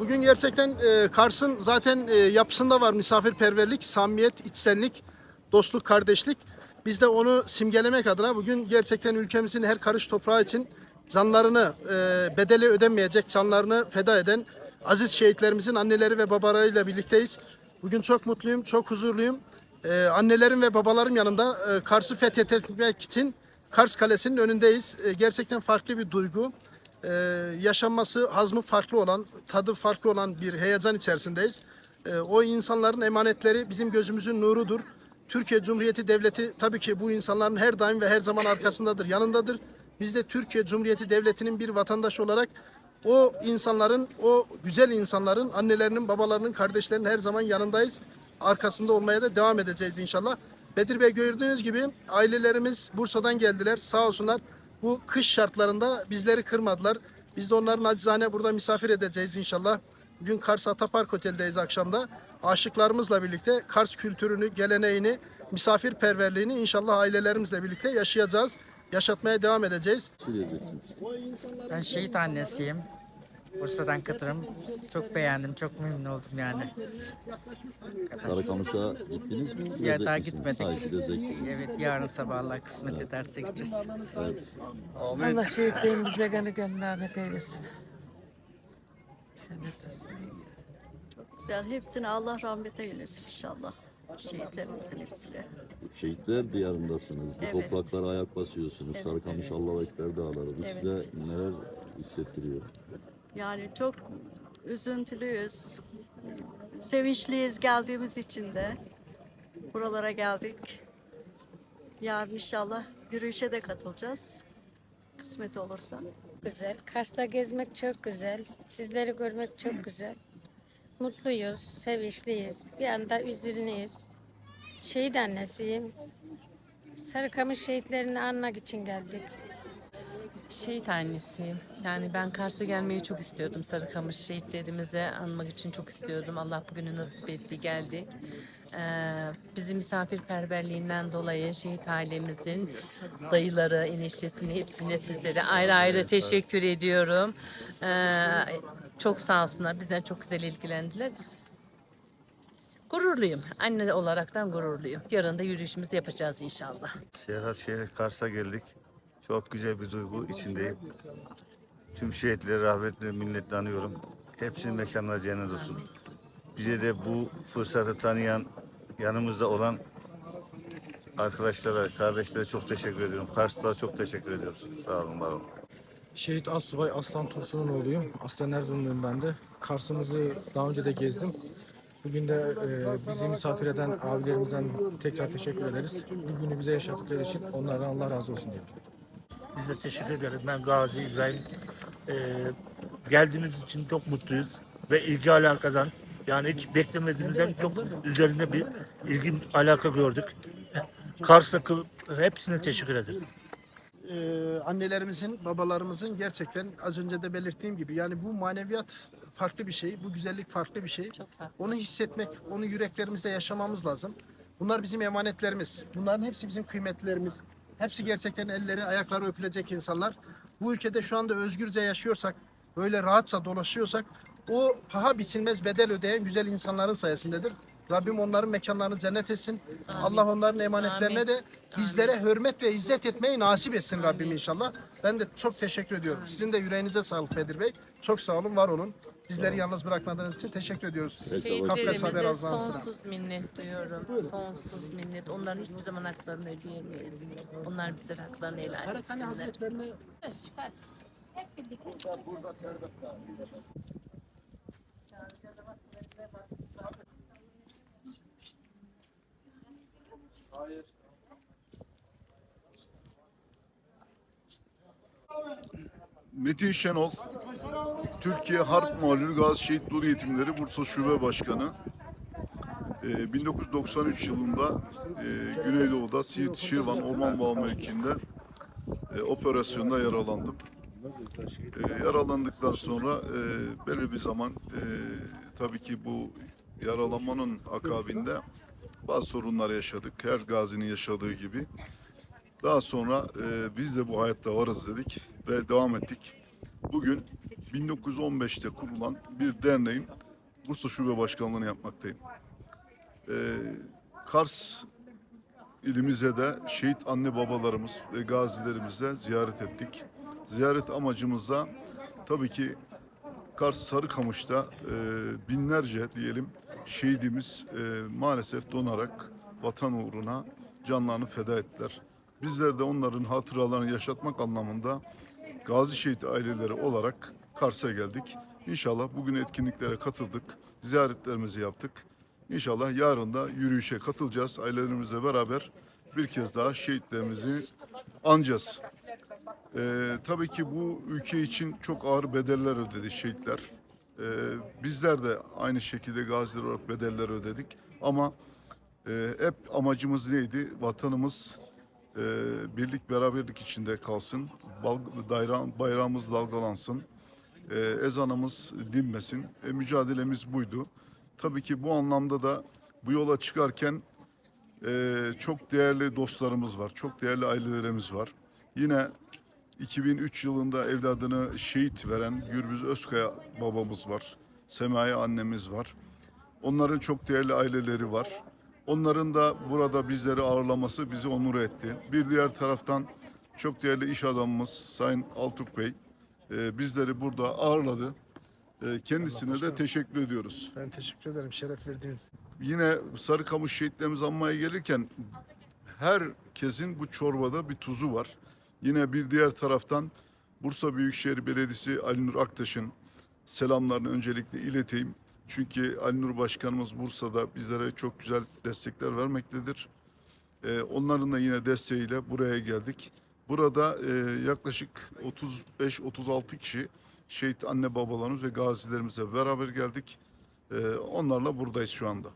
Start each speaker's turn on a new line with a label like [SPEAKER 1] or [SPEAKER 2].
[SPEAKER 1] Bugün gerçekten e, Kars'ın zaten e, yapısında var misafirperverlik, samimiyet, içtenlik, dostluk, kardeşlik. Biz de onu simgelemek adına bugün gerçekten ülkemizin her karış toprağı için canlarını e, bedeli ödenmeyecek canlarını feda eden aziz şehitlerimizin anneleri ve babalarıyla birlikteyiz. Bugün çok mutluyum, çok huzurluyum. E, annelerim ve babalarım yanında e, Kars'ı fethetmek için Kars Kalesi'nin önündeyiz. E, gerçekten farklı bir duygu e, yaşanması hazmı farklı olan, tadı farklı olan bir heyecan içerisindeyiz. E, o insanların emanetleri bizim gözümüzün nurudur. Türkiye Cumhuriyeti Devleti tabii ki bu insanların her daim ve her zaman arkasındadır, yanındadır. Biz de Türkiye Cumhuriyeti Devleti'nin bir vatandaşı olarak o insanların, o güzel insanların, annelerinin, babalarının, kardeşlerinin her zaman yanındayız. Arkasında olmaya da devam edeceğiz inşallah. Bedir Bey gördüğünüz gibi ailelerimiz Bursa'dan geldiler. Sağ olsunlar. Bu kış şartlarında bizleri kırmadılar. Biz de onların acizane burada misafir edeceğiz inşallah. Bugün Kars Atapark Otel'deyiz akşamda. Aşıklarımızla birlikte Kars kültürünü, geleneğini, misafirperverliğini inşallah ailelerimizle birlikte yaşayacağız. Yaşatmaya devam edeceğiz.
[SPEAKER 2] Ben şehit annesiyim. Bursa'dan Kıtırım. Çok beğendim, çok memnun oldum yani.
[SPEAKER 3] Sarıkamış'a gittiniz mi?
[SPEAKER 2] Ya daha
[SPEAKER 3] misiniz?
[SPEAKER 2] gitmedik.
[SPEAKER 3] Gideceksiniz.
[SPEAKER 2] Evet, yarın sabah Allah kısmet ederse gideceğiz.
[SPEAKER 3] Evet.
[SPEAKER 4] Allah şehitlerimize gani gani rahmet eylesin. Cennet olsun.
[SPEAKER 5] Çok güzel. Hepsine Allah rahmet eylesin inşallah. Şehitlerimizin hepsine.
[SPEAKER 3] Şehitler diyarındasınız. Bu
[SPEAKER 5] Evet.
[SPEAKER 3] topraklara ayak basıyorsunuz.
[SPEAKER 5] Evet,
[SPEAKER 3] Sarıkamış
[SPEAKER 5] evet.
[SPEAKER 3] Allahu Ekber dağları. Bu
[SPEAKER 5] Evet.
[SPEAKER 3] size neler hissettiriyor?
[SPEAKER 5] Yani çok üzüntülüyüz. Sevinçliyiz geldiğimiz için de. Buralara geldik. Yarın inşallah yürüyüşe de katılacağız. Kısmet olursa.
[SPEAKER 6] güzel. Kars'ta gezmek çok güzel. Sizleri görmek çok güzel. Mutluyuz, sevinçliyiz. Bir anda üzülüyoruz. Şehit annesiyim. Sarıkamış şehitlerini anmak için geldik.
[SPEAKER 7] Şehit annesiyim. Yani ben Kars'a gelmeyi çok istiyordum. Sarıkamış şehitlerimizi anmak için çok istiyordum. Allah bugünü nasip etti, geldik. Ee, bizi misafirperverliğinden dolayı şehit ailemizin dayıları, eniştesini hepsine sizlere ayrı ayrı teşekkür ediyorum. Ee, çok sağ olsunlar. Bizden çok güzel ilgilendiler. Gururluyum. Anne olaraktan gururluyum. Yarın da yürüyüşümüzü yapacağız inşallah.
[SPEAKER 8] Şehir Kars'a geldik. Çok güzel bir duygu içindeyim. Tüm şehitleri rahmetle minnetle anıyorum. Hepsinin mekanları cennet olsun. Bize de bu fırsatı tanıyan, yanımızda olan arkadaşlara, kardeşlere çok teşekkür ediyorum. Karslılara çok teşekkür ediyoruz. Sağ olun, var olun.
[SPEAKER 9] Şehit Assubay Aslan Tursun'un oğluyum. Aslan Erzurumluyum ben de. Kars'ımızı daha önce de gezdim. Bugün de e, bizi misafir eden abilerimizden tekrar teşekkür ederiz. Bu günü bize yaşattıkları için onlardan Allah razı olsun diyorum.
[SPEAKER 10] Biz de teşekkür ederiz. Ben Gazi İbrahim. Ee, geldiğiniz için çok mutluyuz. Ve ilgi alakadan yani hiç beklemediğimizden çok üzerinde bir ilgi alaka gördük. Kars'taki hepsine teşekkür ederiz.
[SPEAKER 1] Ee, annelerimizin, babalarımızın gerçekten az önce de belirttiğim gibi yani bu maneviyat farklı bir şey, bu güzellik farklı bir şey.
[SPEAKER 7] Çok farklı.
[SPEAKER 1] Onu hissetmek, onu yüreklerimizde yaşamamız lazım. Bunlar bizim emanetlerimiz. Bunların hepsi bizim kıymetlerimiz. Hepsi gerçekten elleri, ayakları öpülecek insanlar. Bu ülkede şu anda özgürce yaşıyorsak, böyle rahatça dolaşıyorsak o paha biçilmez bedel ödeyen güzel insanların sayesindedir. Rabbim onların mekanlarını cennet etsin. Allah onların emanetlerine
[SPEAKER 7] Amin.
[SPEAKER 1] de bizlere hürmet ve izzet etmeyi nasip etsin Rabbim inşallah. Ben de çok teşekkür ediyorum. Sizin de yüreğinize sağlık Bedir Bey. Çok sağ olun, var olun. Bizleri yalnız bırakmadığınız için teşekkür ediyoruz. Kafkas Haber
[SPEAKER 7] Şehitlerimize sonsuz minnet duyuyorum. Sonsuz minnet. Onların hiçbir zaman haklarını ödeyemeyiz. Onlar bize haklarını helal
[SPEAKER 1] Karakhane
[SPEAKER 7] etsinler.
[SPEAKER 1] Hazretlerine
[SPEAKER 11] Metin Şenol, Türkiye Harp Muhalifleri Gazi Şehit Nur Yetimleri Bursa Şube Başkanı. Ee, 1993 yılında e, Güneydoğu'da Siirt Şirvan Orman Bağ mevkiinde e, operasyonda yaralandım. E, yaralandıktan sonra e, belirli bir zaman tabii ki bu yaralanmanın akabinde bazı sorunlar yaşadık. Her gazinin yaşadığı gibi. Daha sonra e, biz de bu hayatta varız dedik ve devam ettik. Bugün 1915'te kurulan bir derneğin Bursa Şube Başkanlığı'nı yapmaktayım. Ee, Kars ilimize de şehit anne babalarımız ve gazilerimize ziyaret ettik. Ziyaret amacımızda tabii ki Kars Sarıkamış'ta e, binlerce diyelim şehidimiz e, maalesef donarak vatan uğruna canlarını feda ettiler. Bizler de onların hatıralarını yaşatmak anlamında gazi şehit aileleri olarak Kars'a geldik. İnşallah bugün etkinliklere katıldık, ziyaretlerimizi yaptık. İnşallah yarın da yürüyüşe katılacağız. Ailelerimizle beraber bir kez daha şehitlerimizi anacağız. Ee, tabii ki bu ülke için çok ağır bedeller ödedi şehitler. Ee, bizler de aynı şekilde gaziler olarak bedeller ödedik. Ama e, hep amacımız neydi? Vatanımız e, birlik beraberlik içinde kalsın. Bal- bayrağımız dalgalansın. E, ezanımız dinmesin. E, mücadelemiz buydu. Tabii ki bu anlamda da bu yola çıkarken e, çok değerli dostlarımız var. Çok değerli ailelerimiz var. Yine 2003 yılında evladını şehit veren Gürbüz Özkaya babamız var. Semaya annemiz var. Onların çok değerli aileleri var. Onların da burada bizleri ağırlaması bizi onur etti. Bir diğer taraftan çok değerli iş adamımız Sayın Altuk Bey e, bizleri burada ağırladı. E, kendisine de teşekkür ediyoruz.
[SPEAKER 1] Ben teşekkür ederim. Şeref verdiniz.
[SPEAKER 11] Yine Sarıkamış şehitlerimizi anmaya gelirken herkesin bu çorbada bir tuzu var. Yine bir diğer taraftan Bursa Büyükşehir Belediyesi Ali Nur Aktaş'ın selamlarını öncelikle ileteyim. Çünkü Ali Nur Başkanımız Bursa'da bizlere çok güzel destekler vermektedir. Ee, onların da yine desteğiyle buraya geldik. Burada e, yaklaşık 35-36 kişi şehit anne babalarımız ve gazilerimizle beraber geldik. Ee, onlarla buradayız şu anda.